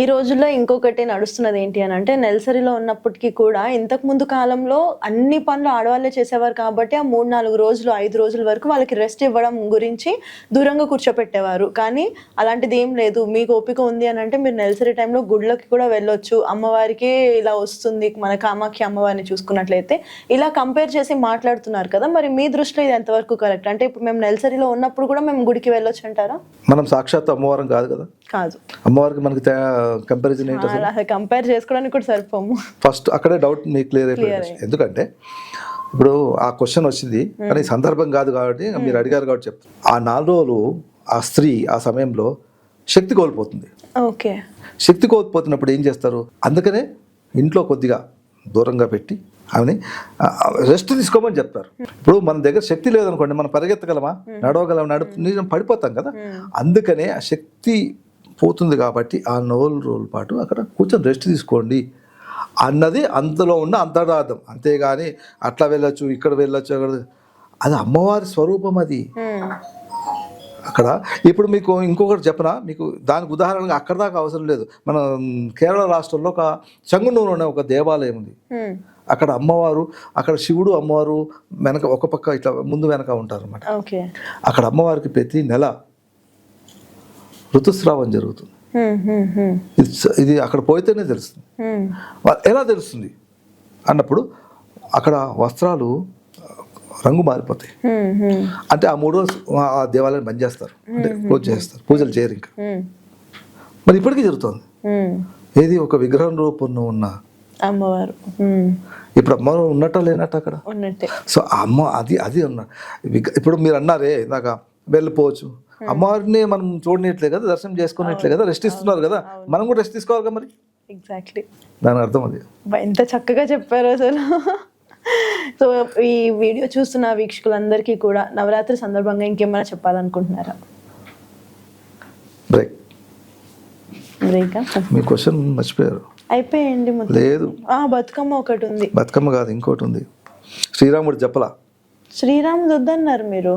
ఈ రోజుల్లో ఇంకొకటి నడుస్తున్నది ఏంటి అని అంటే నెలసరిలో ఉన్నప్పటికీ కూడా ఇంతకు ముందు కాలంలో అన్ని పనులు ఆడవాళ్ళే చేసేవారు కాబట్టి ఆ మూడు నాలుగు రోజులు ఐదు రోజుల వరకు వాళ్ళకి రెస్ట్ ఇవ్వడం గురించి దూరంగా కూర్చోపెట్టేవారు. కానీ అలాంటిది ఏం లేదు. మీకు ఓపిక ఉంది అని అంటే మీరు నెలసరి టైంలో గుళ్ళకి కూడా వెళ్ళొచ్చు. అమ్మవారికి ఇలా వస్తుంది. మన కామాఖ్య అమ్మవారిని చూసుకున్నట్లయితే ఇలా కంపేర్ చేసి మాట్లాడుతున్నారు కదా. మరి మీ దృష్టిలో ఇది ఎంతవరకు కరెక్ట్? అంటే ఇప్పుడు మేము నెలసరిలో ఉన్నప్పుడు కూడా మేము గుడికి వెళ్ళొచ్చు అంటారా? మనం సాక్షాత్ అమ్మవారం కాదు కదా. కాదు. అమ్మవారికి మనకి కంపారిజన్ ఏంటి అసలు? కంపేర్ చేసుకోవడానికి కూడా సరిపోము. ఫస్ట్ అక్కడే డౌట్ మీకు క్లియర్ అయిపోయింది. ఎందుకంటే ఇప్పుడు ఆ క్వశ్చన్ వచ్చింది కానీ సందర్భం కాదు కాబట్టి మీరు అడిగారు కాబట్టి చెప్తాను ఆ నాలుగు రోజులు ఆ స్త్రీ ఆ సమయంలో శక్తి కోల్పోతుంది. ఓకే. శక్తి కోల్పోతున్నప్పుడు ఏం చేస్తారు? అందుకనే ఇంట్లో కొద్దిగా దూరంగా పెట్టి ఆమెని రెస్ట్ తీసుకోమని చెప్తారు. ఇప్పుడు మన దగ్గర శక్తి లేదనుకోండి మనం పరిగెత్తగలమా? నడవగలం నడు పడిపోతాం కదా. అందుకనే ఆ శక్తి పోతుంది కాబట్టి ఆ నోలు రోజుల పాటు అక్కడ కూర్చొని రెస్ట్ తీసుకోండి అన్నది అంతలో ఉన్న అంతరార్థం. అంతేగాని అట్లా వెళ్ళొచ్చు ఇక్కడ వెళ్ళొచ్చు అక్కడ అది అమ్మవారి స్వరూపం అది. అక్కడ ఇప్పుడు మీకు ఇంకొకటి చెప్పనా? మీకు దానికి ఉదాహరణగా అక్కడ దాకా అవసరం లేదు. మన కేరళ రాష్ట్రంలో ఒక చంగునూరు అనే ఒక దేవాలయం ఉంది. అక్కడ అమ్మవారు అక్కడ శివుడు అమ్మవారు వెనక ఒక పక్క ఇట్లా ముందు వెనక ఉంటారు అనమాట అక్కడ అమ్మవారికి ప్రతి నెల ఋతుస్రావం జరుగుతుంది. ఇది అక్కడ పోయితేనే తెలుస్తుంది. ఎలా తెలుస్తుంది? అన్నప్పుడు అక్కడ వస్త్రాలు రంగు మారిపోతాయి. అంటే ఆ మూడు రోజులు ఆ- ఆ దేవాలయం బంద్ చేస్తారు. అంటే క్లోజ్ చేస్తారు. పూజలు చేయరు ఇంకా. మరి ఇప్పటికీ జరుగుతుంది. ఏది ఒక విగ్రహం రూపంలో ఉన్న అమ్మవారు. ఇప్పుడు అమ్మ ఉన్నట్ట లేనట్ట అక్కడ? సో అమ్మ అది అది విగ- ఇప్పుడు మీరు అన్నారే ఇందాక వెళ్ళిపోవచ్చు. అమ్మవారిని మనం చూడనట్లే కదా దర్శనం చేసుకున్నట్లే కదా రెస్ట్ ఇస్తున్నారు కదా మనం కూడా రెస్ట్ తీసుకోవాలి కదా మరి? ఎగ్జాక్ట్లీ దాని అర్థం అది. ఎంత చక్కగా చెప్పారు అసలు. సో ఈ వీడియో చూస్తున్న వీక్షకులందరికీ కూడా నవరాత్రి సందర్భంగా ఇంకేమైనా చెప్పాలనుకుంటున్నారా? బ్రేక్ బ్రేకా మీ క్వశ్చన్ మర్చిపోయారు. అయిపోయండి లేదు. ఆ బతుకమ్మ ఒకటి ఉంది. బతుకమ్మ కాదు ఇంకోటి ఉంది. శ్రీరాముడు చెప్పలా శ్రీరాముడు వద్దన్నారు మీరు.